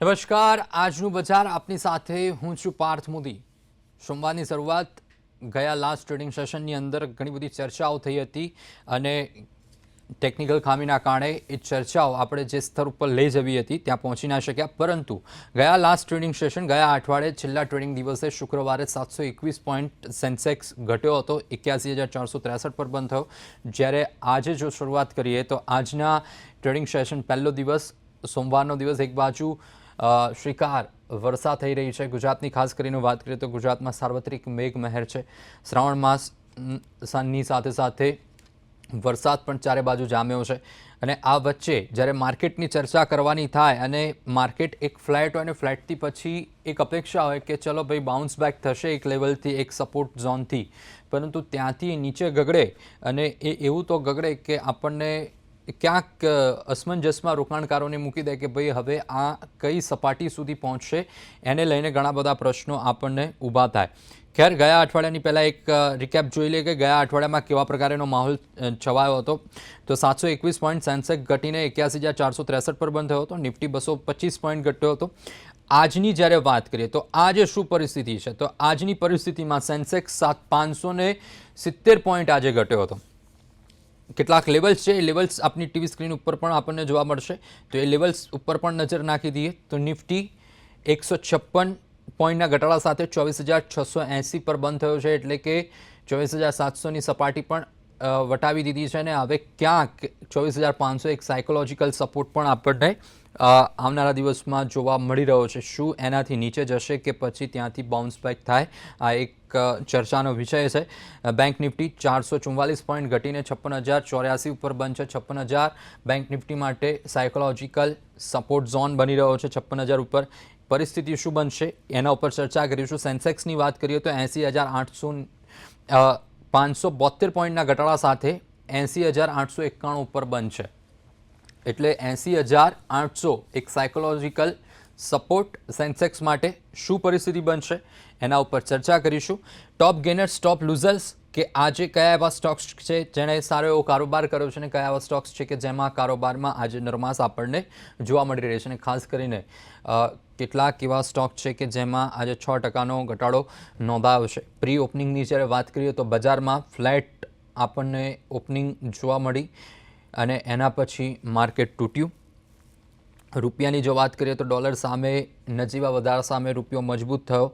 નમસ્કાર, આજનું બજાર આપની સાથે હું છું પાર્થ મોદી. સોમવારની શરૂઆત ગયા લાસ્ટ ટ્રેડિંગ સેશનની અંદર ઘણી બધી ચર્ચાઓ થઈ હતી અને ટેકનિકલ ખામીના કારણે એ ચર્ચાઓ આપણે જે સ્તર ઉપર લઈ જવી હતી ત્યાં પહોંચી ના શક્યા. પરંતુ ગયા લાસ્ટ ટ્રેડિંગ સેશન ગયા અઠવાડિયે છેલ્લા ટ્રેડિંગ દિવસે શુક્રવારે સાતસો એકવીસ પોઈન્ટ સેન્સેક્સ ઘટ્યો હતો, એક્યાસી હજાર ચારસો ત્રેસઠ પર બંધ થયો. જ્યારે આજે જો શરૂઆત કરીએ તો આજના ટ્રેડિંગ સેશન પહેલો દિવસ, સોમવારનો દિવસ એક બાજુ શ્રીકાર વર્ષા થઈ રહી છે. ગુજરાતની ખાસ કરીને વાત કરીએ તો ગુજરાતમાં સાર્વત્રિક મેઘ મહેર છે. શ્રાવણ માસ અમ, સાથે સાથે વરસાદ પણ ચારે બાજુ જામ્યો છે. અને આ વચ્ચે જ્યારે માર્કેટની ચર્ચા કરવાની થાય અને માર્કેટ એક ફ્લેટ હોય અને ફ્લેટથી પછી એક અપેક્ષા હોય કે ચલો ભાઈ બાઉન્સ બેક થશે એક લેવલથી એક સપોર્ટ ઝોનથી પરંતુ ત્યાંથી નીચે ગગડે અને એ એવું તો ગગડે કે આપણને ક્યાંક અસમંજસમાં રોકાણકારોને મૂકી દે કે ભાઈ હવે આ કઈ સપાટી સુધી પહોંચશે, એને લઈને ઘણા બધા પ્રશ્નો આપણને ઊભા થાય. ખેર, ગયા અઠવાડિયાની પહેલાં એક રિકેપ જોઈ લઈએ કે ગયા અઠવાડિયામાં કેવા પ્રકારેનો માહોલ છવાયો હતો. તો સાતસો એકવીસ પોઈન્ટ સેન્સેક્સ ઘટીને એક્યાસી હજાર ચારસો ત્રેસઠ પર બંધ થયો હતો. નિફ્ટી બસો પચીસ પોઈન્ટ ઘટ્યો હતો. આજની જ્યારે વાત કરીએ તો આજે શું પરિસ્થિતિ છે? તો આજની પરિસ્થિતિમાં સેન્સેક્સ સાત પાંચસો સિત્તેર પોઈન્ટ આજે ઘટ્યો હતો. કેટલાક લેવલ્સ છે, એ લેવલ્સ આપની ટીવી સ્ક્રીન ઉપર પણ આપણને જોવા મળશે. તો એ લેવલ્સ ઉપર પણ નજર નાખી દઈએ. તો નિફ્ટી એકસો છપ્પન પોઈન્ટના ઘટાડા સાથે ચોવીસ હજાર છસો એંસી પર બંધ થયો છે, એટલે કે ચોવીસ હજાર સાતસોની સપાટી પણ વટાવી દીધી છે. અને હવે ક્યાંક ચોવીસ હજાર પાંચસો એક સાયકોલોજીકલ સપોર્ટ પણ આપણને આવનારા દિવસમાં જોવા મળી રહ્યો છે. શું એનાથી નીચે જશે કે પછી ત્યાંથી બાઉન્સ બેક થાય? આ એક ચર્ચાનો વિષય છે. બેંક નિફ્ટી ચારસો ચુમ્માલીસ પોઈન્ટ ઘટીને છપ્પન હજાર ચોર્યાસી ઉપર છે છપ્પન હજાર બેંક નિફ્ટી માટે સાયકોલોજીકલ સપોર્ટ ઝોન બની રહ્યો છે છપ્પન હજાર ઉપર. પરિસ્થિતિ શું બનશે? એના ઉપર ચર્ચા કરીશું. સેન્સેક્સની વાત કરીએ તો એંસી હજાર આઠસો પાંચસો બોતેર પોઈન્ટના ઘટાડા સાથે એંસી હજાર આઠસો એકાણું ઉપર બંધ છે એટલે એંસી હજાર આઠસો એક સાયકોલોજીકલ સપોર્ટ સેન્સેક્સ માટે શું પરિસ્થિતિ બનશે એના ઉપર ચર્ચા કરીશું. ટોપ ગેનર્સ ટોપ લૂઝર્સ કે આજે કયા એવા સ્ટોક્સ છે જેણે સારો એવો કારોબાર કર્યો છે અને કયા એવા સ્ટોક્સ છે કે જેમાં કારોબારમાં આજે નરમાશ આપણને જોવા મળી રહી છે અને ખાસ કરીને કેટલાક એવા સ્ટોક છે કે જેમાં આજે છ ટકાનો ઘટાડો નોંધાયો છે. પ્રી ઓપનિંગની જ્યારે વાત કરીએ તો બજારમાં ફ્લેટ આપણને ઓપનિંગ જોવા મળી. અને એના પછી માર્કેટ તૂટ્યું. રૂપિયાની જો વાત કરીએ તો ડોલર સામે, નજીવા વધારા સામે રૂપિયો મજબૂત થયો.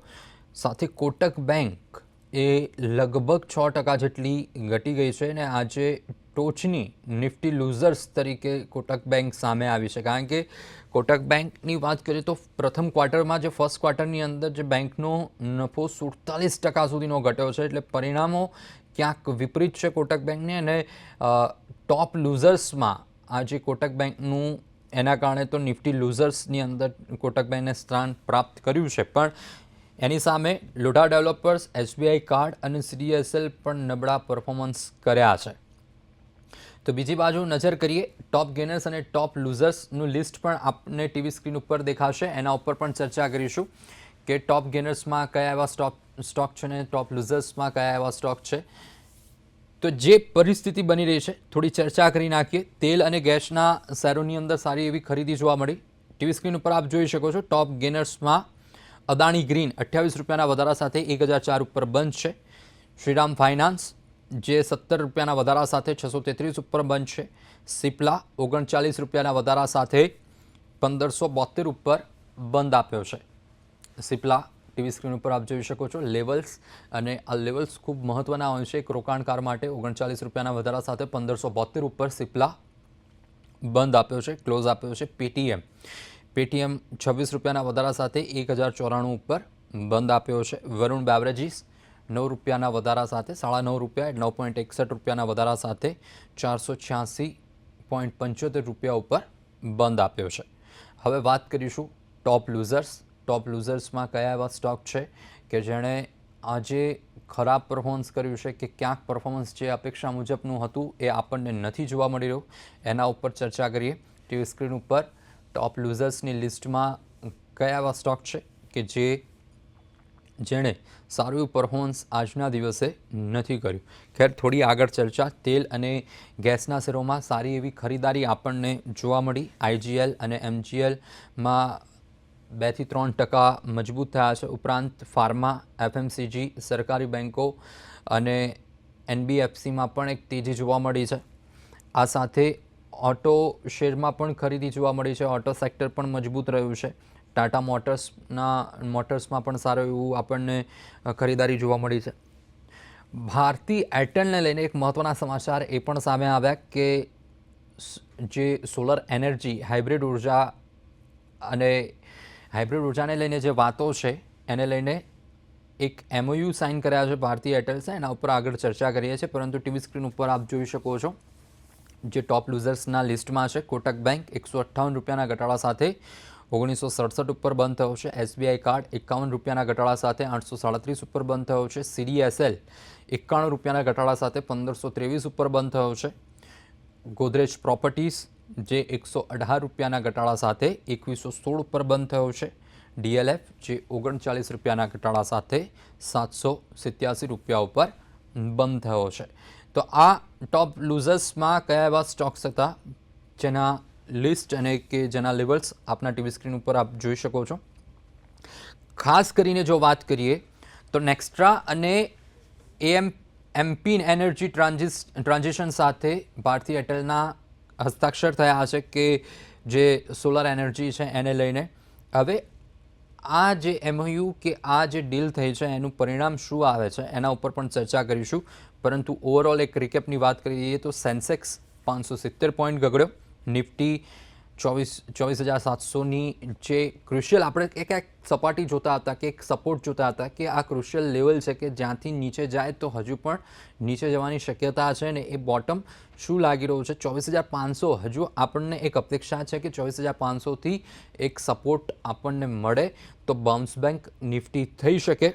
સાથે કોટક બેંક એ લગભગ છ ટકા જેટલી ઘટી ગઈ છે અને આજે ટોચની નિફ્ટી લૂઝર્સ તરીકે કોટક બેંક સામે આવી છે. કારણ કે કોટક બેંકની વાત કરીએ તો પ્રથમ ક્વાર્ટરમાં જે ફર્સ્ટ ક્વાર્ટરની અંદર જે બેંકનો નફો સુડતાલીસ ટકા સુધીનો ઘટ્યો છે. એટલે પરિણામો ક્યાંક વિપરીત છે કોટક બેંકને અને ટોપ લૂઝર્સમાં આજે કોટક બેંકનું, એના કારણે તો નિફ્ટી લૂઝર્સની અંદર કોટક બેંકને સ્થાન પ્રાપ્ત કર્યું છે. પણ એની સામે લોઢા ડેવલપર્સ, એસબીઆઈ કાર્ડ અને સીડીએસએલ પણ નબળા પરફોર્મન્સ કર્યા છે. તો બીજી બાજુ નજર કરીએ ટોપ ગેનર્સ અને ટોપ લૂઝર્સનું લિસ્ટ પણ આપને ટીવી સ્ક્રીન ઉપર દેખાશે. એના ઉપર પણ ચર્ચા કરીશું કે ટોપ ગેનર્સમાં કયા એવા સ્ટોક સ્ટોક છે અને ટોપ લૂઝર્સમાં કયા એવા સ્ટોક છે. તો જે પરિસ્થિતિ બની રહી છે, થોડી ચર્ચા કરી નાખીએ. તેલ અને ગેસના શેરોની અંદર સારી એવી ખરીદી જોવા મળી. ટીવી સ્ક્રીન ઉપર આપ જોઈ શકો છો, ટોપ ગેનર્સમાં અદાણી ગ્રીન અઠ્યાવીસ રૂપિયાના વધારા સાથે એક હજાર ચાર ઉપર બંધ છે. શ્રીરામ ફાઇનાન્સ, જે સત્તર રૂપિયાના વધારા સાથે છસો તેત્રીસ ઉપર બંધ છે. સિપ્લા, ઓગણચાલીસ રૂપિયાના વધારા સાથે પંદરસો બોતેર ઉપર બંધ આપ્યો છે. સિપ્લા ટીવી સ્ક્રીન ઉપર આપ જોઈ શકો છો લેવલ્સ અને આ લેવલ્સ ખૂબ મહત્ત્વના હોય એક રોકાણકાર માટે ઓગણચાલીસ રૂપિયાના વધારા સાથે પંદરસો બોતેર ઉપર સિપ્લા બંધ આપ્યો છે, ક્લોઝ આપ્યો છે પેટીએમ પેટીએમ છવ્વીસ રૂપિયાના વધારા સાથે એક હજાર ચોરાણું ઉપર બંધ આપ્યો છે. વરુણ બેવરેજીસ નવ રૂપિયાના વધારા સાથે, સાડા નવ રૂપિયા નવ પોઈન્ટ એકસઠ રૂપિયાના વધારા સાથે ચારસો છ્યાસી પોઈન્ટ પંચોતેર રૂપિયા ઉપર બંધ આપ્યો છે. હવે વાત કરીશું ટોપ લૂઝર્સ ટોપ લૂઝર્સમાં કયા એવા સ્ટોક છે કે જેણે આજે ખરાબ પરફોર્મન્સ કર્યું છે કે ક્યાંક પરફોર્મન્સ જે અપેક્ષા મુજબનું હતું એ આપણને નથી જોવા મળી રહ્યું? એના ઉપર ચર્ચા કરીએ. ટીવી સ્ક્રીન ઉપર ટોપ લૂઝર્સની લિસ્ટમાં કયા એવા સ્ટોક છે કે જે જેણે સારું પરફોર્મન્સ આજના દિવસે નથી કર્યું? ખેર, થોડી આગળ ચર્ચા. તેલ અને ગેસના શેરોમાં સારી એવી ખરીદારી આપણને જોવા મળી. આઈજીએલ અને એમજીએલમાં બેથી ત્રણ ટકા મજબૂત થયા છે ઉપરાંત ફાર્મા, એફએમસીજી, સરકારી બેન્કો અને એનબીએફસીમાં પણ એક તેજી જોવા મળી છે. આ સાથે ઓટો શેરમાં પણ ખરીદી જોવા મળી છે. ઓટો સેક્ટર પણ મજબૂત રહ્યું છે. ટાટા મોટર્સના, મોટર્સમાં પણ સારું એવું આપણને ખરીદારી જોવા મળી છે. ભારતી એરટેલને લઈને એક મહત્ત્વના સમાચાર એ પણ સામે આવ્યા કે જે સોલર એનર્જી, હાઇબ્રિડ ઊર્જા અને હાઇબ્રિડ ઉર્જાને લઈને જે વાતો છે, એને લઈને એક એમઓયુ સાઇન કર્યા છે ભારતીય એરટેલ્સે એના ઉપર આગળ ચર્ચા કરીએ છીએ. પરંતુ ટીવી સ્ક્રીન ઉપર આપ જોઈ શકો છો જે ટોપ લૂઝર્સના લિસ્ટમાં છે. કોટક બેંક એકસો અઠ્ઠાવન રૂપિયાના ઘટાડા સાથે ઓગણીસો સડસઠ ઉપર બંધ થયો છે. એસબીઆઈ કાર્ડ એકાવન રૂપિયાના ઘટાડા સાથે આઠસો સાડત્રીસ ઉપર બંધ થયો છે. સીડીએસએલ એકાણું રૂપિયાના ઘટાડા સાથે પંદરસો ત્રેવીસ ઉપર બંધ થયો છે. ગોદરેજ પ્રોપર્ટીઝ જે એકસો અઢાર રૂપિયાના ઘટાડા સાથે એકવીસો સોળ ઉપર બંધ થયો છે. ડીએલએફ જે ઓગણચાલીસ રૂપિયાના ઘટાડા સાથે સાતસો સિત્યાસી રૂપિયા ઉપર બંધ થયો છે. તો આ ટોપ લૂઝર્સમાં કયા એવા સ્ટોક્સ હતા? જેના લિસ્ટ અને કે જેના લેવલ્સ આપના ટીવી સ્ક્રીન ઉપર આપ જોઈ શકો છો. ખાસ કરીને જો વાત કરીએ, તો નેક્સ્ટ્રા અને એએમ એમપી એનર્જી ટ્રાન્ઝિસ ટ્રાન્ઝેક્શન સાથે ભારતી એરટેલના હસ્તાક્ષર થયા છે કે જે સોલર એનર્જી છે એને લઈને. હવે આ જે એમઓયુ કે આ જે ડીલ થઈ છે, એનું પરિણામ શું આવે છે, એના ઉપર પણ ચર્ચા કરીશું. પરંતુ ઓવરઓલ એક રિકેપની વાત કરીએ તો સેન્સેક્સ પાંચસો સિત્તેર પોઈન્ટ ગગડ્યો. નિફ્ટી ચોવીસ ચોવીસ હજાર સાતસોની જે ક્રુશિયલ આપણે એક એક સપાટી જોતા હતા કે એક સપોર્ટ જોતા હતા કે આ ક્રુશિયલ લેવલ છે કે જ્યાંથી નીચે જાય તો હજુ પણ નીચે જવાની શક્યતા છે ને એ બોટમ શું લાગી રહ્યું છે? ચોવીસ હજાર પાંચસો હજુ આપણને એક અપેક્ષા છે કે ચોવીસ હજાર પાંચસોથી એક સપોર્ટ આપણને મળે તો બાઉન્સ બેંક નિફ્ટી થઈ શકે.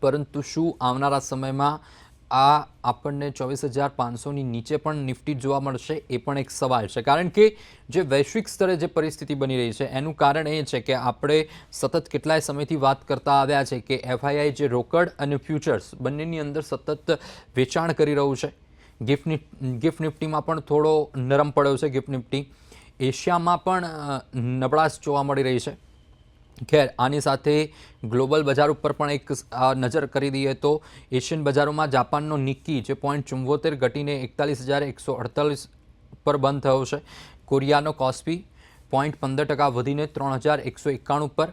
પરંતુ શું આવનારા સમયમાં આ આપણને ચોવીસ હજાર પાંચસોની નીચે પણ નિફ્ટી જોવા મળશે એ પણ એક સવાલ છે. કારણ કે જે વૈશ્વિક સ્તરે જે પરિસ્થિતિ બની રહી છે, એનું કારણ એ છે કે આપણે સતત કેટલાય સમયથી વાત કરતા આવ્યા છે કે એફઆઈઆઈ જે રોકડ અને ફ્યુચર્સ બંનેની અંદર સતત વેચાણ કરી રહ્યું છે. ગિફ્ટ ગિફ્ટ નિફ્ટીમાં પણ થોડો નરમ પડ્યો છે ગિફ્ટ નિફ્ટી. એશિયામાં પણ નબળાશ જોવા મળી રહી છે. ખેર, આની સાથે ગ્લોબલ બજાર ઉપર પણ એક નજર કરી દઈએ તો એશિયન બજારોમાં જાપાનનો નિક્કી જે પોઈન્ટ ચુમ્બોતેર ઘટીને એકતાલીસ હજાર એકસો અડતાલીસ પર બંધ થયો છે. કોરિયાનો કોસ્પી પોઈન્ટ પંદર ટકા વધીને ત્રણ હજાર એકસો એકાણું પર.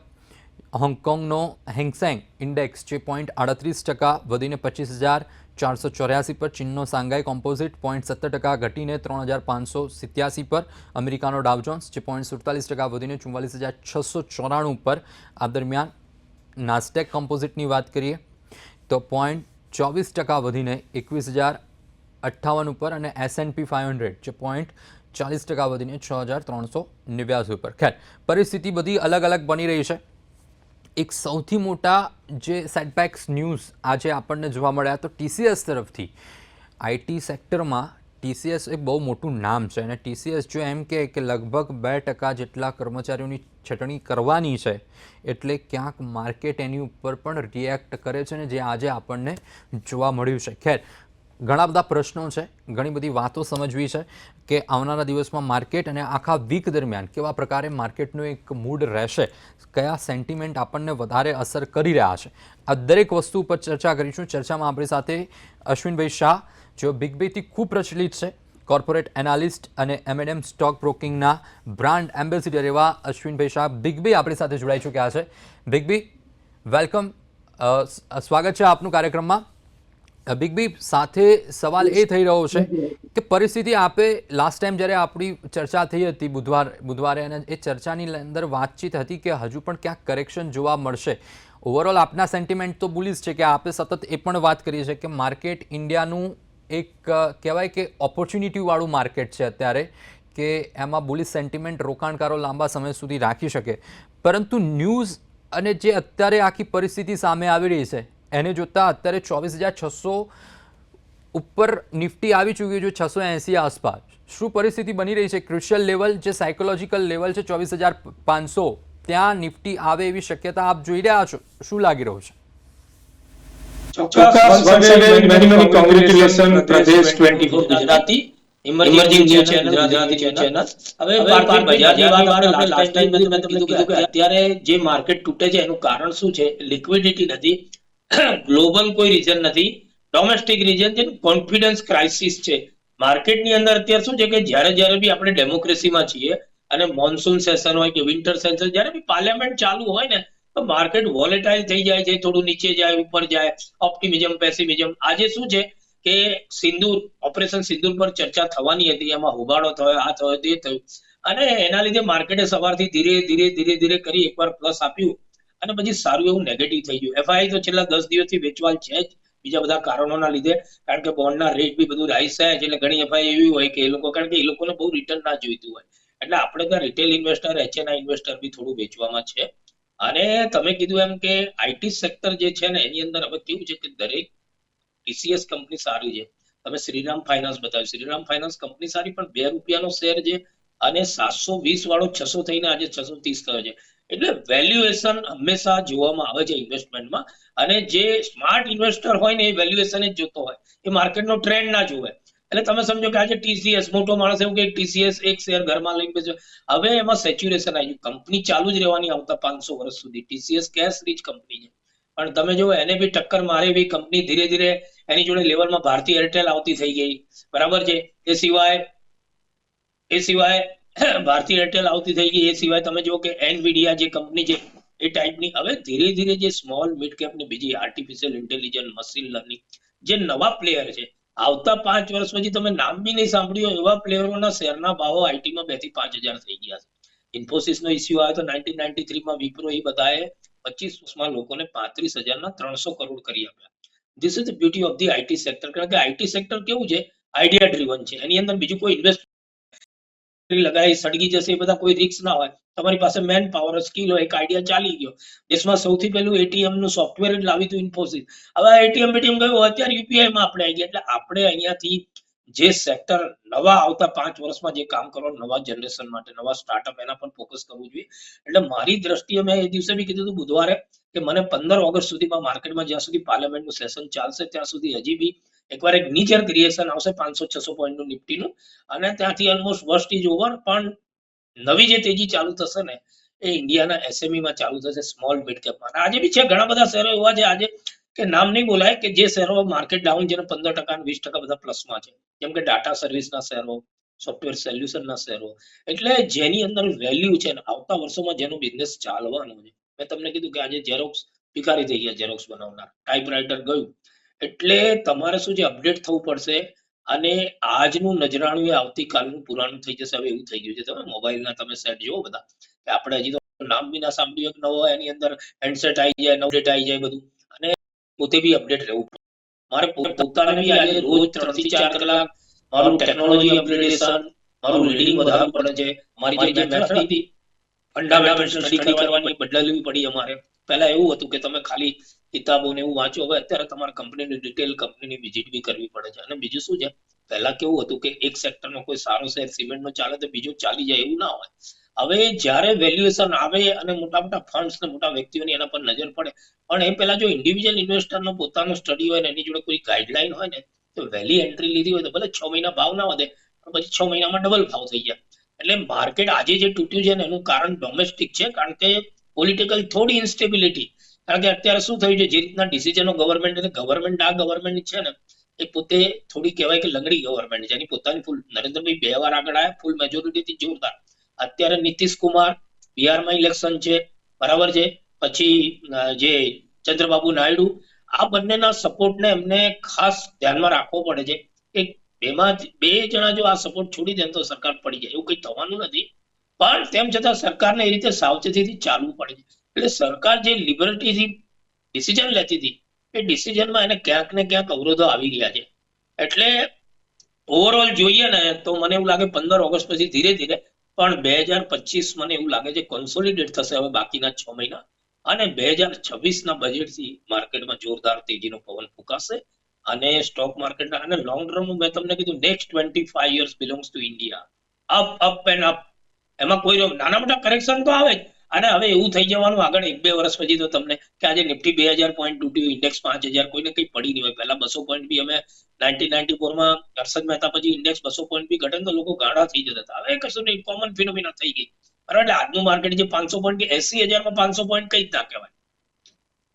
હોંગકોંગનો હેંગસેંગ ઇન્ડેક્સ જે પોઈન્ટ આડત્રીસ ટકા વધીને પચીસ હજાર ચારસો ચોર્યાસી પર ચીનનો સાંઘાઈ કોમ્પોઝિટ પોઈન્ટ સત્તર ટકા ઘટીને ત્રણ હજાર પાંચસો સિત્યાસી પર. અમેરિકાનો ડાવજોન્સ જે પોઈન્ટ સુડતાલીસ ટકા વધીને ચુમ્માલીસ હજાર છસો ચોરાણું પર. આ દરમિયાન નાસ્ટેક કોમ્પોઝિટની વાત કરીએ, તો પોઈન્ટ ચોવીસ ટકા વધીને એકવીસ હજાર અઠ્ઠાવન ઉપર અને S and P five hundred જે પોઈન્ટ ચાલીસ ટકા વધીને છ હજાર ત્રણસો નેવ્યાસી ઉપર. ખેર, પરિસ્થિતિ બધી અલગ અલગ બની રહી છે. એક સૌથી મોટા જે સેટબેક્સ ન્યૂઝ આજે આપણને જોવા મળ્યા તો ટીસીએસ તરફથી. આઈટી સેક્ટરમાં ટીસીએસ એક બહુ મોટું નામ છે અને ટીસીએસ જો એમ કે લગભગ બે ટકા જેટલા કર્મચારીઓની છટણી કરવાની છે, એટલે ક્યાંક માર્કેટ એની ઉપર પણ રિએક્ટ કરે છે ને જે આજે આપણને જોવા મળ્યું છે. ખેર ઘણા બધા પ્રશ્નો છે, ઘણી બધી વાતો સમજવી છે કે આવનારા દિવસમાં માર્કેટ અને આખા વીક દરમિયાન કેવા પ્રકારે માર્કેટનું એક મૂડ રહેશે, કયા સેન્ટિમેન્ટ આપણને વધારે અસર કરી રહ્યા છે. આ દરેક વસ્તુ ઉપર ચર્ચા કરીશું. ચર્ચામાં આપણી સાથે અશ્વિનભાઈ શાહ, જેઓ બિગ બેથી ખૂબ પ્રચલિત છે, કોર્પોરેટ એનાલિસ્ટ અને એમએનએમ સ્ટોક બ્રોકિંગના બ્રાન્ડ એમ્બેસિડર એવા અશ્વિનભાઈ શાહ. બિગ બી આપણી સાથે જોડાઈ ચૂક્યા છે. બિગ બી વેલકમ સ્વાગત છે આપનું કાર્યક્રમમાં. અ, બિગ બી સાથે સવાલ એ થઈ રહ્યો છે કે પરિસ્થિતિ આપે લાસ્ટ ટાઈમ જ્યારે આપણી ચર્ચા થઈ હતી બુધવાર બુધવારે અને એ ચર્ચાની અંદર વાતચીત હતી કે હજુ પણ ક્યાંક કરેક્શન જોવા મળશે. ઓવરઓલ આપના સેન્ટિમેન્ટ તો બુલિશ છે કે આપે સતત એ પણ વાત કરી છે કે માર્કેટ ઇન્ડિયાનું એક કહેવાય કે ઓપોર્ચ્યુનિટીવાળું માર્કેટ છે અત્યારે કે એમાં બુલિશ સેન્ટિમેન્ટ રોકાણકારો લાંબા સમય સુધી રાખી શકે. પરંતુ ન્યૂઝ અને જે અત્યારે આખી પરિસ્થિતિ સામે આવી રહી છે એને જોતાં અત્યારે ચોવીસ હજાર છસો ઉપર નિફ્ટી આવી ચૂક્યું છે છસો એંસી આસપાસ. શું પરિસ્થિતિ બની રહી છે? ક્રુશિયલ લેવલ જે સાયકોલોજીકલ લેવલ છે ચોવીસ હજાર પાંચસો ત્યાં નિફ્ટી આવે એવી શક્યતા આપ જોઈ રહ્યા છો? શું લાગી રહ્યું છે? ચોક્કસ. once again many many congratulations Pradesh 24 Gujarati emerging news channel Gujarati channel હવે પાર્થિવ બજારની વાત આપણે લાસ્ટ ટાઈમ મેં તમને કીધું કે અત્યારે જે માર્કેટ તૂટે છે એનું કારણ શું છે? લિક્વિડિટી નથી. ગ્લોબલ કોઈ રીઝન નથી. ડોમેસ્ટિક રીઝન છે કોન્ફિડન્સ ક્રાઇસિસ છે. માર્કેટની અંદર અત્યારે શું છે કે જ્યારે જ્યારે બી આપણે ડેમોક્રેસીમાં છીએ અને મોન્સૂન સેશન હોય કે વિન્ટર સેશન જ્યારે બી પાર્લામેન્ટ ચાલુ હોય ને, તો માર્કેટ વોલેટાઇલ થઈ જાય છે, થોડું નીચે જાય, ઉપર જાય ઓપ્ટિમિઝમ પેસિમિઝમ આજે શું છે કે સિંદૂર ઓપરેશન સિંદૂર પર ચર્ચા થવાની હતી, એમાં હોબાળો થયો, આ થયો, તે થયું. અને એના લીધે માર્કેટે સવારથી ધીરે ધીરે ધીરે ધીરે કરી એકવાર પ્લસ આપ્યું. અને પછી સારું એવું નેગેટિવ થઈ ગયું. એફઆઈ તો છેલ્લા દસ દિવસથી વેચવાલ છે જ બીજા બધા કારણોના લીધે. કારણ કે બોન્ડના રેટ બી બધું રાઈસ થાય છે એટલે ઘણી એફઆઈ એવી હોય કે એ લોકો, કારણ કે એ લોકોને બહુ રિટર્ન ના જોઈતું હોય. એટલે આપણે ત્યાં રિટેલ ઇન્વેસ્ટર એચએનઆઈ ઇન્વેસ્ટર બી થોડું વેચવામાં છે. અને તમે કીધું એમ કે આઈટી સેક્ટર જે છે ને, એની અંદર હવે કેવું છે કે દરેક ટીસીએસ કંપની સારી છે. તમે શ્રીરામ ફાઇનાન્સ બતાવ્યું. શ્રીરામ ફાઇનાન્સ કંપની સારી, પણ બે રૂપિયાનો શેર છે અને સાતસો વીસ વાળો છસો થઈને આજે છસો ત્રીસ થયો છે. એટલે વેલ્યુએશન હંમેશા જોવામાં આવે છે ઇન્વેસ્ટમેન્ટમાં અને જે સ્માર્ટ ઇન્વેસ્ટર હોય ને એ વેલ્યુએશન જ જોતો હોય. એ માર્કેટનો ટ્રેન્ડ ના જોવે એટલે તમે સમજો કે આજે ટીસીએસ મોટો માણસ એવું કે ટીસીએસ એક શેર ઘરમાં લઈ બેસ્યો હવે એમાં સેચ્યુરેશન આવી ગયું. કંપની ચાલુ જ રહેવાની આવતા પાંચસો વર્ષ સુધી. ટીસીએસ કેશ રીચ કંપની છે. પણ તમે જો એને બી ટક્કર મારે એવી કંપની ધીરે ધીરે એની જોડે લેવલમાં ભારતીય એરટેલ આવતી થઈ ગઈ. બરાબર છે? એ સિવાય એ સિવાય ભારતીય એરટેલ આવતી થઈ ગઈ. એ સિવાય તમે જો કે એનવીડિયા જે કંપની છે, એ ટાઈપની હવે ધીરે ધીરે જે સ્મોલ મિડ કેપની બીજી આર્ટિફિશિયલ ઇન્ટેલિજન્સ મશીન લર્નિંગ જે નવા પ્લેયર છે, આવતા પાંચ વર્ષ પછી તમે નામ બી નહીં સાંભળ્યું એવા પ્લેયરોના શેરના ભાવો આઈટીમાં બેથી પાંચ હજાર થઈ ગયા છે. ઇન્ફોસિસ નો ઇસ્યુ આવ્યો તો નાઇન્ટીન નાઇન્ટી થ્રીમાં વિપ્રો એ બધાએ પચીસ વર્ષમાં લોકોને પાંત્રીસ હજારના ત્રણસો કરોડ કરી આપ્યા. This is beauty of the IT sector કારણ કે આઈટી સેક્ટર કેવું છે? આઈડિયા ડ્રીવન છે. એની અંદર બીજું કોઈ ઇન્વેસ્ટ લગાવી સળગી જશે, એ બધા કોઈ રિક્સ ના હોય. તમારી પાસે મેન પાવર સ્કિલ હોય, એક આઈડિયા ચાલી ગયો. દેશમાં સૌથી પહેલું એટીએમનું સોફ્ટવેર જ લાવી હતું ઇન્ફોસિસ હવે એટીએમ બેટીએમ ગયું, અત્યારે યુપીઆઈ માં આપણે આવી ગયા. એટલે આપણે અહીંયાથી જે સેક્ટર નવા આવતા પાંચ વર્ષમાં જે કામ કરવાનું નવા જનરેશન માટે, નવા સ્ટાર્ટઅપ એના પર ફોકસ કરવું જોઈએ. એટલે મારી દ્રષ્ટિએ મેં એ દિવસે બી કીધું હતું, બુધવારે કે મને પંદર ઓગસ્ટ સુધીમાં માર્કેટમાં જ્યાં સુધી પાર્લામેન્ટનું સેશન ચાલશે, ત્યાં સુધી હજી બી એકવાર એક નીચર ક્રિએશન આવશે પાંચસો છસો પોઈન્ટનું નિફ્ટીનું. અને ત્યાંથી ઓલમોસ્ટ વર્સ્ટ ઇઝ ઓવર પણ નવી જે તેજી ચાલુ થશે ને, એ ઇન્ડિયાના એસએમઈમાં ચાલુ થશે સ્મોલ મિડ કેપમાં આજે બી છે, ઘણા બધા શહેરો એવા છે, આજે કે નામ નહીં બોલાય કે જે શેરો માર્કેટ ડાઉન જેને પંદર ટકા વીસ ટકા બધા પ્લસમાં છે. જેમ કે ડાટા સર્વિસના શેરો સોફ્ટવેર સોલ્યુશનના શેરો એટલે જેની અંદર વેલ્યુ છે ને આવતા વર્ષોમાં જેનો બિઝનેસ ચાલવાનો છે. મેં તમને કીધું કે આજે ઝેરોક્સ ભિખારી થઈ ગયા ઝેરોક્સ બનાવનાર. ટાઈપરાઇટર ગયું. એટલે તમારે શું છે અપડેટ થવું પડશે. અને આજનું નજરાણું એ આવતીકાલનું પુરાણું થઈ જશે. હવે એવું થઈ ગયું છે. તમે મોબાઈલના તમે સેટ જુઓ બધા. કે આપણે હજી તો નામ બી ના સાંભળ્યું એક નવો એની અંદર. હેન્ડસેટ આવી જાય નવ ડેટ આવી જાય બધું. પોતે બી અપડેટ રહેવું મારે પોતાને બી આજે રોજ ત્રણથી ચાર કલાક મારું ટેકનોલોજી અપગ્રેડેશન મારું રીડિંગ વધારવું પડે છે. મારી જે મેથડ હતી ફંડામેન્ટલ સ્ટડી કરવાની બદલાવી પડી અમારે. પહેલા એવું હતું કે તમે ખાલી કિતાબો ને એવું વાંચો. હવે અત્યારે તમારે કંપનીની ડિટેલ કંપનીની વિઝિટ બી કરવી પડે છે. અને બીજું શું છે? પહેલા કેવું હતું કે એક સેક્ટરનો કોઈ સારો શેર સિમેન્ટનો ચાલે તો બીજો ચાલી જાય એવું ના હોય. હવે જ્યારે વેલ્યુએશન આવે અને મોટા મોટા ફંડ્સ ને મોટા વ્યક્તિઓની એના પર નજર પડે, પણ એ પહેલા જો ઇન્ડિવિજ્યુઅલ ઇન્વેસ્ટરનો પોતાનો સ્ટડી હોય ને, એની જોડે કોઈ ગાઈડલાઈન હોય ને, તો વહેલી એન્ટ્રી લીધી હોય તો ભલે છ મહિના ભાવ ના વધે, પણ પછી છ મહિનામાં ડબલ ભાવ થઈ જાય. એટલે માર્કેટ આજે જે તૂટ્યું છે ને, એનું કારણ ડોમેસ્ટિક છે, કારણ કે પોલિટિકલ થોડી ઇન્સ્ટેબિલિટી કારણ કે અત્યારે શું થયું છે, જે રીતના ડિસિઝનો ગવર્મેન્ટ અને ગવર્મેન્ટ આ ગવર્મેન્ટ છે ને, એ પોતે થોડી કહેવાય કે લંગડી ગવર્મેન્ટ છે. એની પોતાની ફૂલ નરેન્દ્રભાઈ બે વાર આગળ આવ્યા ફૂલ મેજોરિટીથી જોરદાર. અત્યારે નીતિશ કુમાર બિહારમાં ઇલેક્શન છે, બરાબર છે. પછી જે ચંદ્રબાબુ નાયડુ, આ બંનેના સપોર્ટને એમને ખાસ ધ્યાનમાં રાખવો પડે છે. કે બેમાં બે જણા જો આ સપોર્ટ છોડી દે તો સરકાર પડી જાય. એવું કંઈ થવાનું નથી. પણ તેમ છતાં સરકારને એ રીતે સાવચેતીથી ચાલવું પડે છે. એટલે સરકાર જે લિબર્ટીથી ડિસિઝન લેતી હતી, એ ડિસિઝનમાં એને ક્યાંક ને ક્યાંક અવરોધો આવી ગયા છે. એટલે ઓવરઓલ જોઈએ ને, તો મને એવું લાગે પંદર ઓગસ્ટ પછી ધીરે ધીરે પણ બે હજાર પચીસ મને એવું લાગે છે કોન્સોલિડેટ થશે હવે બાકીના છ મહિના. અને બે હજાર છવ્વીસ ના બજેટથી માર્કેટમાં જોરદાર તેજીનો પવન ફૂંકાશે. અને સ્ટોક માર્કેટના અને લોંગ ટર્મ મેં તમને કીધું next twenty five years belongs to India up up and up એમાં કોઈ નાના મોટા કરેક્શન તો આવે જ. અને હવે એવું થઈ જવાનું આગળ એક બે વર્ષ પછી તો તમને કે આજે નિફ્ટી બે હજાર પોઈન્ટ તૂટ્યું ઇન્ડેક્સ પાંચ હજાર કોઈને કંઈ પડી નહીં હોય. પહેલા બસો પોઈન્ટ બી અમે નાઇન્ટીન નાઇન્ટી ફોરમાં હર્ષદ મહેતા પછી ઇન્ડેક્સ બસો પોઈન્ટ બી ઘટે તો લોકો ગાળા થઈ જતા હતા. હવે કશું નહીં કોમન ફિનોમિના થઈ ગઈ. બરાબર, એટલે આજનું માર્કેટ જે પાંચસો પોઈન્ટ કે એસી હજારમાં પાંચસો પોઈન્ટ કઈ જ ના કહેવાય.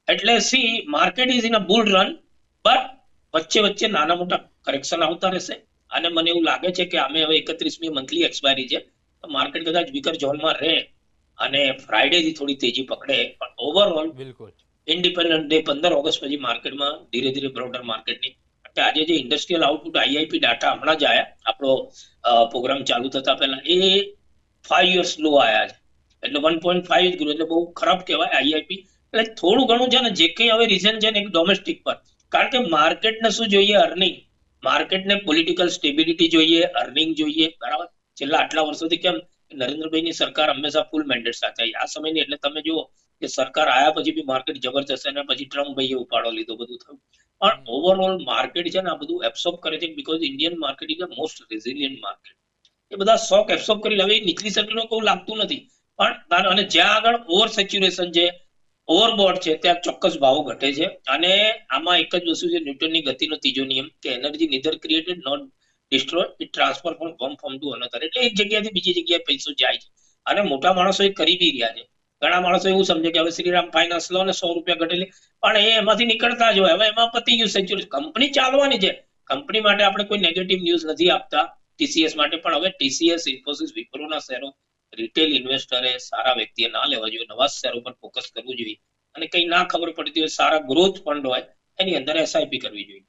એટલે see market is in a bull run but વચ્ચે વચ્ચે નાના મોટા કરેક્શન આવતા રહેશે. અને મને એવું લાગે છે કે અમે હવે એકત્રીસમી મંથલી એક્સપાયરી છે. માર્કેટ કદાચ વીકર ઝોનમાં રહે. અને ફ્રાઈડે થી થોડી તેજી પકડે પણ ઓવરઓલ બિલકુલ. ઇન્ડિપેન્ડન્ટ ડે પંદર ઓગસ્ટ પછી માર્કેટમાં ધીરે ધીરે બ્રોડર માર્કેટની એટલે આજે જે ઇન્ડસ્ટ્રીયલ આઉટપુટ આઈઆઈપી ડાટા હમણાં જ આવ્યા આપણો પ્રોગ્રામ ચાલુ થતા પહેલા એ ફાઈવ યર્સ લો આયા છે. એટલે વન પોઈન્ટ ફાઈવ ગ્રો એટલે બહુ ખરાબ કહેવાય આઈઆઈપી એટલે થોડું ઘણું છે ને જે કંઈ હવે રીઝન છે ને એક ડોમેસ્ટિક પર. કારણ કે માર્કેટને શું જોઈએ? અર્નિંગ માર્કેટને પોલિટિકલ સ્ટેબિલિટી જોઈએ અર્નિંગ જોઈએ. બરાબર? છેલ્લા આટલા વર્ષોથી કેમ નરેન્દ્રભાઈની સરકાર હંમેશા ફૂલ મેન્ડેટ સાથે આવી. આ સમયની એટલે તમે જુઓ કે સરકાર આયા પછી બી માર્કેટ જબરજસ્ત અને પછી ટ્રમ્પ ભાઈએ ઉપાડો લીધો બધું થયું. પણ ઓવરઓલ માર્કેટ છે ને આ બધું એબ્સોર્બ કરે છે because Indian market is a most resilient market એ બધા શોક એબ્સોર્બ કરી હવે એ શકે કોઈ લાગતું નથી. પણ અને જ્યાં આગળ ઓવર સેચ્યુરેશન છે ઓવરબોર્ડ છે ત્યાં ચોક્કસ ભાવો ઘટે છે. અને આમાં એક જ વસ્તુ છે ન્યૂટનની ગતિનો ત્રીજો નિયમ કે energy neither created not destroy it transfer from one form to another એટલે એક જગ્યાએથી બીજી જગ્યાએ પૈસો જાય છે. અને મોટા માણસો એ કરી બી રહ્યા છે. ઘણા માણસો એવું સમજે કે હવે શ્રીરામ ફાઇનાન્સ લો ને સો રૂપિયા ઘટેલી પણ એ એમાંથી નીકળતા જ હોય. હવે એમાં પતી ગયું સેચ્યુરેશન કંપની ચાલવાની છે. કંપની માટે આપણે કોઈ નેગેટિવ ન્યૂઝ નથી આપતા ટીસીએસ માટે. પણ હવે ટીસીએસ ઇન્ફોસિસ વિપ્રોના શેરો રિટેલ ઇન્વેસ્ટરે સારા વ્યક્તિએ ના લેવા જોઈએ. નવા શેરો પર ફોકસ કરવું જોઈએ. અને કઈ ના ખબર પડતી હોય, સારા ગ્રોથ ફંડ હોય, એની અંદર એસઆઈપી કરવી જોઈએ.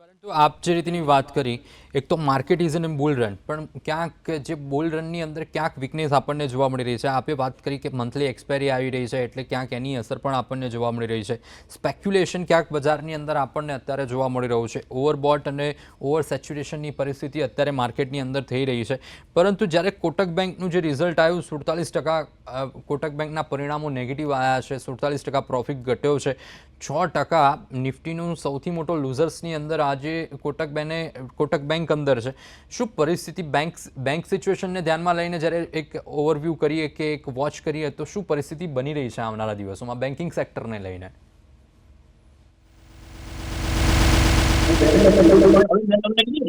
પરંતુ આપ જે રીતની વાત કરી એક તો market is in bull run પણ ક્યાંક જે બુલ રનની અંદર ક્યાંક વીકનેસ આપણને જોવા મળી રહી છે. આપે વાત કરી કે મંથલી એક્સપાયરી આવી રહી છે, એટલે ક્યાંક એની અસર પણ આપણને જોવા મળી રહી છે. સ્પેક્યુલેશન ક્યાંક બજારની અંદર આપણને અત્યારે જોવા મળી રહ્યું છે. ઓવરબોટ અને ઓવર સેચ્યુરેશનની પરિસ્થિતિ અત્યારે માર્કેટની અંદર થઈ રહી છે. પરંતુ જ્યારે કોટક બેંકનું જે રિઝલ્ટ આવ્યું, સુડતાલીસ ટકા કોટક બેંકના પરિણામો નેગેટિવ આવ્યા છે, સુડતાલીસ ટકા પ્રોફિટ ઘટ્યો છે. છ ટકા નિફ્ટીનું સૌથી મોટો લૂઝર્સની અંદર આજે કોટક બેને, કોટક બેંક અંદર છે. શું પરિસ્થિતિ બેંક બેંક સિચ્યુએશનને ધ્યાનમાં લઈને જ્યારે એક ઓવરવ્યૂ કરીએ કે એક વોચ કરીએ, તો શું પરિસ્થિતિ બની રહી છે આવનારા દિવસોમાં બેન્કિંગ સેક્ટરને લઈને?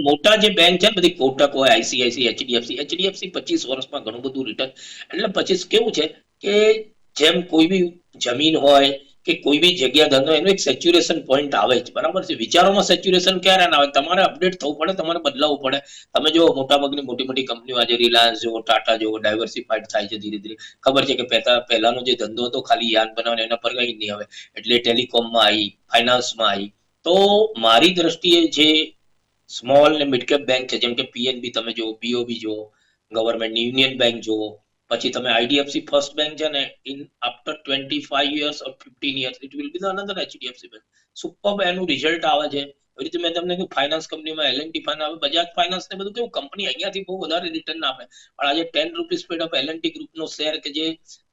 મોટા જે બેંક છે બધી કોટક હોય આઈસીઆઈસી એચડીએફસી એચડીએફસી પચીસ વર્ષમાં ઘણું બધું રિટર્ન એટલે પચીસ કેવું છે કે જેમ કોઈ બી જમીન હોય કે કોઈ બી જગ્યા ધંધો, એનું એક સેચ્યુરેશન પોઈન્ટ આવે જ. બરાબર છે? વિચારોમાં સેચ્યુરેશન ક્યારે ના આવે તમારે અપડેટ થવું પડે, તમારે બદલાવવું પડે. તમે જો મોટાભાગની મોટી મોટી કંપનીઓ આજે રિલાયન્સ જુઓ ટાટા જુઓ ડાયવર્સિફાઈડ થાય છે ધીરે ધીરે. ખબર છે કે પહેલા, પહેલાનો જે ધંધો હતો ખાલી યાન બનાવવાનો, એના પર કઈ નહીં આવે. એટલે ટેલિકોમમાં આવી ફાઇનાન્સમાં આવી તો મારી દ્રષ્ટિએ જે સ્મોલ ને મિડ કેપ બેંક છે, જેમ કે પીએનબી તમે જુઓ બીઓબી જુઓ ગવર્મેન્ટની યુનિયન બેંક જુઓ પછી તમે આઈડીએફસી ફર્સ્ટ બેંક છે ને in after twenty five years or fifteen years it will be another HDFC bank super એનું રિઝલ્ટ આવે છે. એવી રીતે મેં તમને કહ્યું ફાઇનાન્સ કંપનીમાં એલએનટી ફાઇન આવે, બજાજ ફાઇનાન્સ ને બધું કેવું કંપની અહીંયાથી બહુ વધારે રિટર્ન આપે. પણ આજે ten rupees paid of L and T ગ્રુપનો share કે જે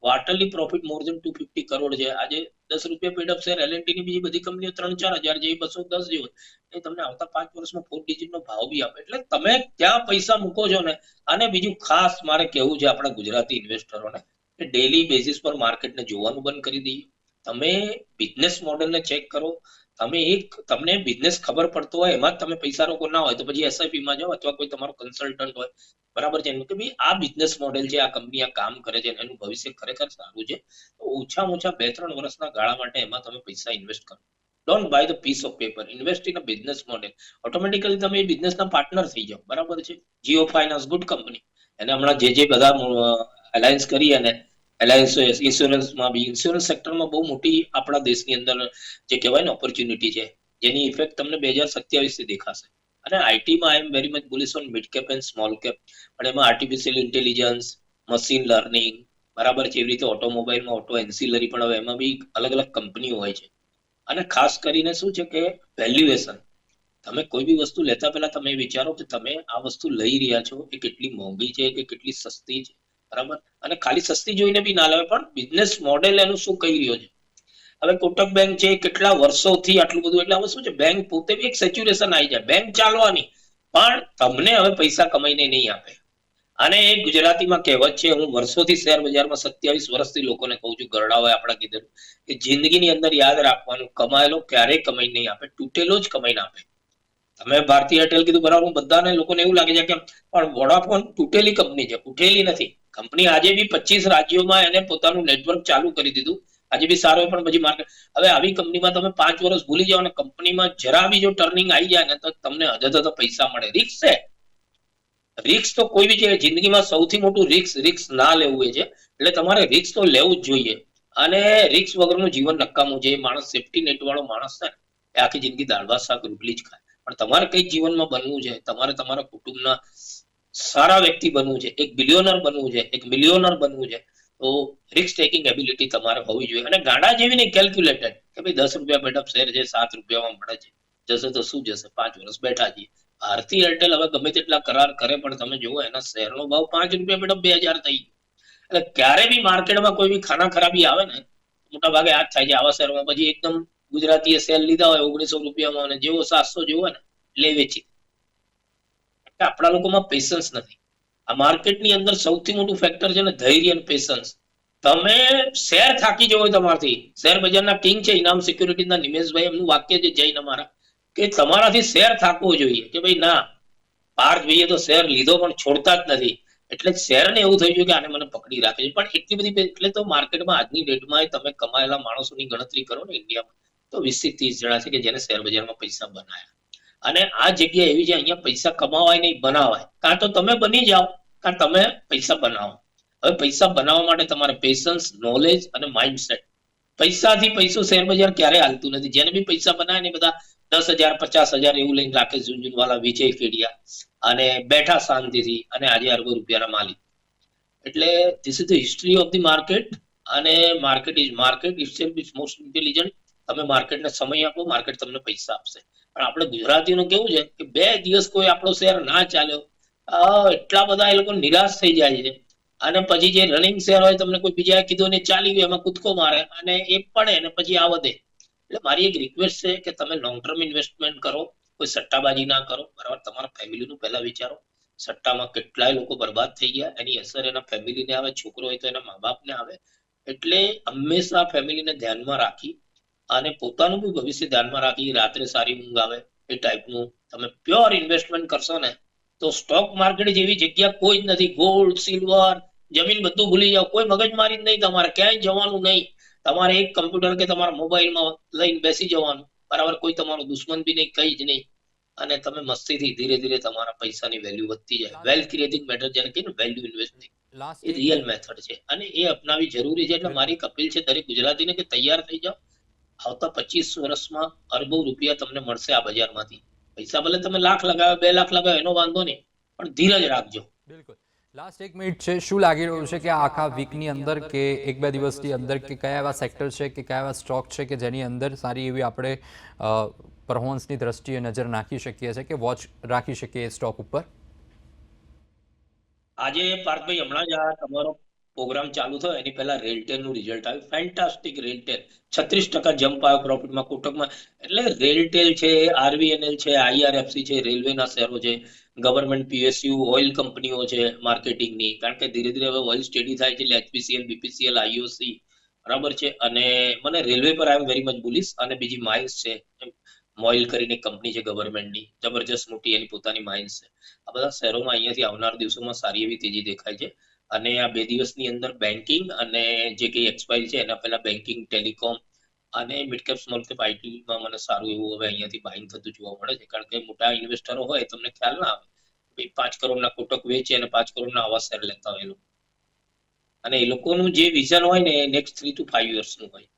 quarterly profit more than two fifty crore છે, આજે દસ રૂપિયા પેડ અપ શેર એલએનટી ની બીજી બધી કંપનીઓ ત્રણ ચાર હજાર જેવી બસો દસ જેવું એ તમને આવતા પાંચ વર્ષમાં ફોર ડિજિટ નો ભાવ બી આપે. એટલે તમે ક્યાં પૈસા મૂકો છો ને? અને બીજું ખાસ મારે કહેવું છે આપણા ગુજરાતી ઇન્વેસ્ટરોને કે ડેલી બેઝિસ પર માર્કેટને જોવાનું બંધ કરી દઈએ. તમે બિઝનેસ મોડેલને ચેક કરો. તમે એક તમને બિઝનેસ ખબર પડતો હોય, એમાં જ તમે પૈસા રોકો ના હોય, તો પછી એસઆઈપી માં જાઓ અથવા કોઈ તમારો કન્સલ્ટન્ટ હોય, બરાબર છે? કે ભાઈ, આ બિઝનેસ મોડેલ છે આ કંપની આ કામ કરે છે, એનું ભવિષ્ય ખરેખર સારું છે, તો ઓછામાં ઓછા બે ત્રણ વર્ષના ગાળા માટે એમાં તમે પૈસા ઇન્વેસ્ટ કરો. Don't buy the piece of paper invest in a business model automatically તમે એ બિઝનેસના પાર્ટનર થઈ જાઓ. બરાબર છે? જીઓ ફાઇનાન્સ ગુડ કંપની અને હમણાં જે જે બધા અલાયન્સ કરી અને અલાયન્સ ઇન્સ્યોરન્સમાં બી ઇન્સ્યોરન્સ સેક્ટરમાં બહુ મોટી આપણા દેશની અંદર જે કહેવાય ને ઓપોર્ચ્યુનિટી છે, જેની ઇફેક્ટ તમને બે હજાર સત્યાવીસથી દેખાશે. અને આઈટીમાં I am very much bullish on mid cap and small cap પણ એમાં આર્ટિફિશિયલ ઇન્ટેલિજન્સ મશીન લર્નિંગ બરાબર છે, એવી રીતે ઓટોમોબાઈલમાં ઓટો એન્સિલરી પણ હવે એમાં બી અલગ અલગ કંપનીઓ હોય છે. અને ખાસ કરીને શું છે કે વેલ્યુએશન તમે કોઈ બી વસ્તુ લેતા પહેલા તમે વિચારો કે તમે આ વસ્તુ લઈ રહ્યા છો, એ કેટલી મોંઘી છે કે કેટલી સસ્તી છે. બરાબર? અને ખાલી સસ્તી જોઈને બી ના લાવે, પણ બિઝનેસ મોડેલ એનું શું કહી રહ્યો છે? હવે કોટક બેંક છે, કેટલા વર્ષોથી આટલું બધું, એટલે હવે શું છે બેંક પોતે બી એક સેચ્યુરેશન આવી જાય. બેંક ચાલવાની, પણ તમને હવે પૈસા કમાઈને નહીં આપે. અને એ ગુજરાતીમાં કહેવત છે, હું વર્ષોથી શેર બજારમાં સત્યાવીસ વર્ષથી લોકોને કહું છું, ગરડાઓએ આપણા કીધેલું કે જિંદગીની અંદર યાદ રાખવાનું, કમાયેલો ક્યારેય કમાઈ નહીં આપે, તૂટેલો જ કમાઈને આપે. તમે ભારતીય એરટેલ કીધું, બરાબર બધાને લોકોને એવું લાગે છે કે, પણ વોડાફોન તૂટેલી કંપની છે, ઉઠેલી નથી. કંપની આજે બી પચીસ રાજ્યોમાં એને પોતાનું નેટવર્ક ચાલુ કરી દીધું. આજે બી સારો પણ પછી માર્કેટ હવે આવી કંપનીમાં તમે પાંચ વર્ષ ભૂલી જાઓ અને કંપનીમાં જરા બી જો ટર્નિંગ આવી જાય ને તો તમને હજુ પૈસા મળે. રિક્સ છે. રિક્સ તો કોઈ બી છે, જિંદગીમાં સૌથી મોટું રિક્સ રિક્સ ના લેવું એ છે. એટલે તમારે રિક્સ તો લેવું જ જોઈએ. અને રિક્સ વગરનું જીવન નકામું છે. માણસ સેફટી નેટ વાળો માણસ છે એ આખી જિંદગી દાળવા શાક રોટલી જ ખાય. પણ તમારે કઈ જીવનમાં બનવું છે. તમારે તમારા કુટુંબના સારા વ્યક્તિ બનવું છે, એક બિલિયોનર બનવું છે, એક મિલિયોનર બનવું છે, તો રિસ્ક ટેકિંગ એબિલિટી તમારે હોવી જોઈએ. અને ગાડા જેવી નહીં કેલ્ક્યુલેટેડ કે ભાઈ દસ રૂપિયા બેઠા શેર છે સાત રૂપિયામાં મળે છે, જશે તો શું જશે? પાંચ વર્ષ બેઠા છીએ. ભારતી એરટેલ હવે ગમે તેટલા કરાર કરે, પણ તમે જુઓ એના શેરનો ભાવ પાંચ રૂપિયા મેડમ બે હજાર થઈ ગયો. એટલે ક્યારે બી માર્કેટમાં કોઈ બી ખાના ખરાબી આવે ને, મોટા ભાગે આ જ થાય છે, આવા શેરમાં પછી એકદમ ગુજરાતીએ સેલ લીધા હોય ઓગણીસો રૂપિયામાં અને જેવો સાતસો જેવો ને, લે વેચી. એટલે આપણા લોકોમાં પેશન્સ નથી. આ માર્કેટની અંદર સૌથી મોટું ફેક્ટર છે ને ધૈર્ય અને પેશન્સ તમે શેર થાકી જવો તમારથી. શેર બજારના કિંગ છે, ઇનામ સિક્યુરિટીના નિમેશભાઈ, એમનું વાક્ય છે જૈન અમારા કે તમારાથી શેર થાકવો જોઈએ. કે ભાઈ ના પાર્થ ભાઈએ તો શેર લીધો પણ છોડતા જ નથી. એટલે શેરને એવું થઈ ગયું કે આને મને પકડી રાખે છે. પણ એટલી બધી એટલે તો માર્કેટમાં આજની ડેટમાં તમે કમાયેલા માણસોની ગણતરી કરો ને ઇન્ડિયામાં તો વીસ ત્રીસ જણા છે કે જેને શેર બજારમાં પૈસા બનાયા. અને આ જગ્યા એવી છે અહીંયા પૈસા કમાવાય નહીં, બનાવાય. કાં તો તમે બની જાઓ, કાં તમે પૈસા બનાવો. હવે પૈસા બનાવવા માટે તમારે પેશન્સ નોલેજ અને માઇન્ડસેટ પૈસાથી પૈસો શેર બજાર ક્યારે હાલતું નથી. જેને બી પૈસા બનાવે ને બધા દસ હજાર, પચાસ હજાર એવું લઈને રાખે ઝુંઝુનવાલા વિજય કેડિયા અને બેઠા શાંતિથી અને આજે અરબો રૂપિયાના માલિક. એટલે this is the history of the market અને market is market itself is most intelligent તમે માર્કેટને સમય આપો માર્કેટ તમને પૈસા આપશે. પણ આપણે ગુજરાતીનું કેવું છે કે બે દિવસ કોઈ આપણો શેર ના ચાલ્યો એટલા બધા એ લોકો નિરાશ થઈ જાય છે. અને પછી જે રનિંગ શેર હોય તમને કોઈ બીજા કીધું ને ચાલી ગયું, એમાં કૂદકો મારે અને એ પડે અને પછી આ વધે. એટલે મારી એક રિક્વેસ્ટ છે કે તમે લોંગ ટર્મ ઇન્વેસ્ટમેન્ટ કરો, કોઈ સટ્ટાબાજી ના કરો. બરાબર, તમારા ફેમિલીનું પહેલા વિચારો. સટ્ટામાં કેટલાય લોકો બરબાદ થઈ ગયા, એની અસર એના ફેમિલીને આવે, છોકરો હોય તો એના મા બાપને આવે. એટલે હંમેશા ફેમિલીને ધ્યાનમાં રાખી અને પોતાનું બી ભવિષ્ય ધ્યાનમાં રાખી રાત્રે સારી ઊંઘ આવે એ ટાઈપનું તમે પ્યોર ઇન્વેસ્ટમેન્ટ કરશો ને તો સ્ટોક માર્કેટ જેવી જગ્યા કોઈ જ નથી. ગોલ્ડ સિલ્વર જમીન બધું ભૂલી જાઓ. કોઈ મગજમારી જ નહીં તમારે. ક્યાંય જવાનું નહીં. તમારે એક કમ્પ્યુટર કે તમારા મોબાઈલમાં લઈને બેસી જવાનું. બરાબર? કોઈ તમારો દુશ્મન બી નહીં કઈ જ નહીં. અને તમે મસ્તીથી ધીરે ધીરે તમારા પૈસાની વેલ્યુ વધતી જાય. વેલ્થ ક્રિએટિંગ મેથડ જેને કહીએ ને વેલ્યુ ઇન્વેસ્ટિંગ એ રિયલ મેથડ છે. અને એ અપનાવી જરૂરી છે. એટલે મારી કપિલ છે દરેક ગુજરાતીને કે તૈયાર થઈ જાઓ. આવતા પચીસ વર્ષમાં અરબો રૂપિયા તમને મળશે આ બજારમાંથી. પૈસા ભલે તમે લાખ લગાવો બે લાખ લગાવો એનો વાંધો નહીં પણ ધીરજ રાખજો. બિલકુલ. લાસ્ટ એક મિનિટ છે શું લાગી રહ્યું છે કે આખા વીકની અંદર કે એક બે દિવસની અંદર કે કયા એવા સેક્ટર છે કે કયા એવા સ્ટોક છે કે જેની અંદર સારી એવી આપણે પરફોર્મન્સની દ્રષ્ટિએ નજર નાખી શકીએ છીએ કે વોચ રાખી શકીએ સ્ટોક ઉપર? આજે પાર્થભાઈ હમણાં જ આ તમારો પ્રોગ્રામ ચાલુ થયો, એની પહેલા રેલટેલનું રિઝલ્ટ આવ્યું. ફેન્ટાસ્ટિક રેલટેલ છત્રીસ ટકા જમ્પ આવ્યો પ્રોફિટમાં કોટકમાં. એટલે રેલટેલ છે આરવીએનએલ છે આઈઆરએફસી છે રેલવેના શેરો છે ગવર્મેન્ટ પીએસયુ ઓઇલ કંપનીઓ છે માર્કેટિંગની કારણ કે ધીરે ધીરે હવે ઓઇલ સ્ટેડી થાય છે, એટલે એચપીસીએલ બીપીસીએલ આઈઓસી બરાબર છે. અને મને રેલવે પર I am very much bullish અને બીજી માઇન્સ છે મોઇલ કરીને કંપની છે ગવર્મેન્ટની જબરજસ્ત મોટી એની પોતાની માઇન્સ છે. આ બધા શહેરોમાં અહીંયાથી આવનાર દિવસોમાં સારી એવી તેજી દેખાય છે. અને આ બે દિવસની અંદર બેન્કિંગ અને જે કઈ એક્સપાયરી છે, એના પહેલા બેન્કિંગ ટેલિકોમ અને મિડ કેપ સ્મોલ કેપ આઈટીમાં મને સારું એવું હવે અહીંયાથી બાઇંગ થતું જોવા મળે છે. કારણ કે મોટા ઇન્વેસ્ટરો હોય, તમને ખ્યાલ ના આવે ભાઈ પાંચ કરોડના કોટક વેચે અને પાંચ કરોડના આવા શેર લેતા હોય એ લોકો. અને એ લોકોનું જે વિઝન હોય ને નેક્સ્ટ થ્રી ટુ ફાઈવ યર્સનું હોય.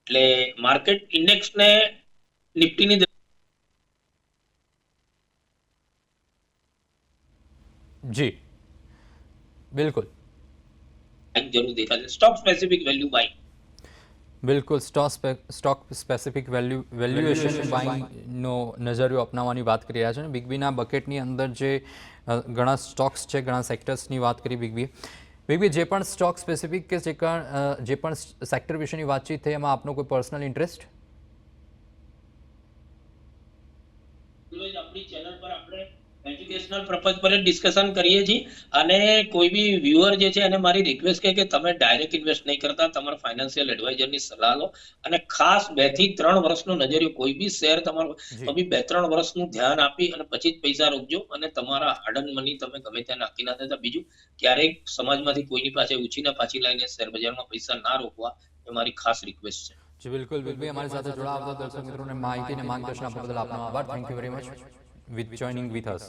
એટલે માર્કેટ ઇન્ડેક્સને નિફ્ટીની જી. બિલકુલ. બાઇંગ જરૂર દેખાય સ્ટોક સ્પેસિફિક વેલ્યુ બાઇંગ બિલકુલ stock stock specific value valuation બાઇંગનો નજરિયો અપનાવવાની વાત કરી રહ્યા છે. અને બિગ બીના બકેટની અંદર જે ઘણા સ્ટોક્સ છે ઘણા સેક્ટર્સની વાત કરી બિગ બી બિગ બી જે પણ સ્ટોક સ્પેસિફિક કે જે પણ જે પણ સેક્ટર વિશેની વાતચીત થઈ એમાં આપનો કોઈ પર્સનલ ઇન્ટરેસ્ટ રોજ આપણી ચેનલ પર આપણે એજ્યુકેશનલ પર્પઝ પર ડિસ્કશન કરીએ છીએ. અને કોઈ બી વ્યુઅર જે છે એને મારી રિક્વેસ્ટ છે કે તમે ડાયરેક્ટ ઇન્વેસ્ટ નહીં કરતા. તમારા ફાઇનાન્શિયલ એડવાઇઝરની સલાહ લો. અને ખાસ બેથી ત્રણ વર્ષનો નજરિયો કોઈ બી શેર તમારો તમે બી ત્રણ વર્ષનું ધ્યાન આપી અને પછી જ પૈસા રોકજો. અને તમારા હાર્ડ મની તમે ગમે ત્યાં નાખી ના દેતા. બીજું ક્યારેક સમાજમાંથી કોઈની પાસે ઉછીના પાછી લાવીને શેર બજારમાં પૈસા ના રોકવા એ મારી ખાસ રિક્વેસ્ટ છે. જી બિલકુલ. બિલકુલ. અમારી સાથે જોડાવતા દર્શક મિત્રોને માહિતી અને માર્ગદર્શન આપવા બદલ આપનો આભાર. Thank you very much with joining with us